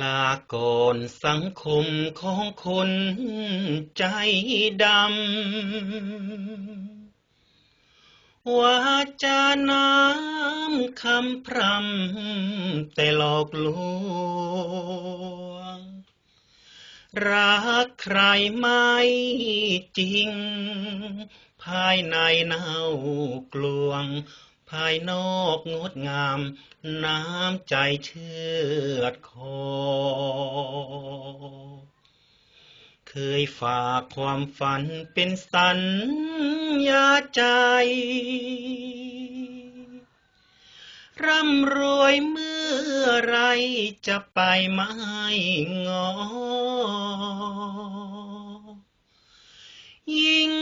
ลาก่อนสังคมของคนใจดำวาจาน้ำคำพรำแต่หลอกลวง รักใครไม่จริง ภายในเน่ากลวง ภายนอกงดงาม น้ำใจเชื่อดคอ เคยฝากความฝันเป็นสัญญาใจร่ำรวยเมื่อไรจะไปไม่งอ ยิ่ง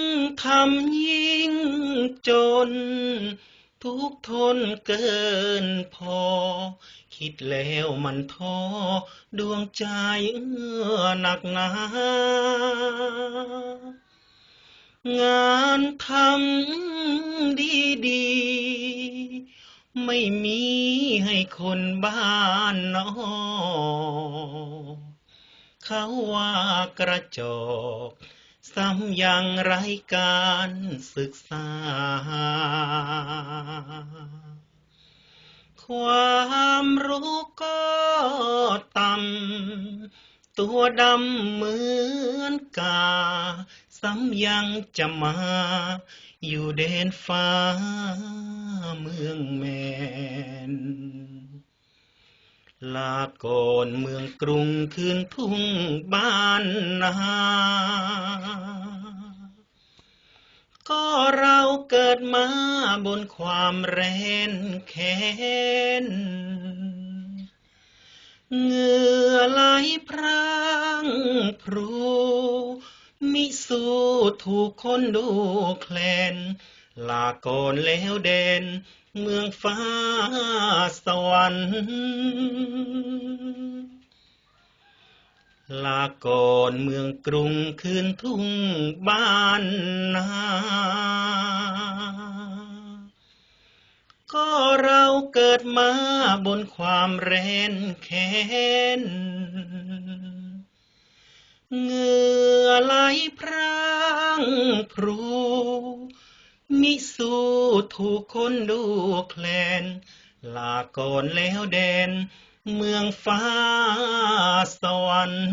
ทำยิ่งจน ทุกทนเกินพอ คิดแล้วมันท้อ ดวงใจเอื้อหนักหนางานทำดีดีๆไม่มีให้คนบ้านนอกเขาว่ากระจอกซ้ำยังไรการศึกษา ตัวดำเหมือนกา ซ้ำยังจะมา อยู่เดนฟ้าเมืองแมน ลาก่อนเมืองกรุงคืนทุ่งบ้านนาก็เราเกิดมาบนความแรนแค้น เหงื่อไหลพรางพรูมิสู้ถูกคนดูแคลน ลาก่อนแล้วเด่นเมืองฟ้าสวรรค์ลาก่อนเมืองกรุงคืนทุ่งบ้านนา ก็ เกิดมาบนความแร้นแค้นเงื่อไหลพรางพรูมิสู้ถูกคนดูแคลน ลาก่อนแล้วเด่นเมืองฟ้าสวรรค์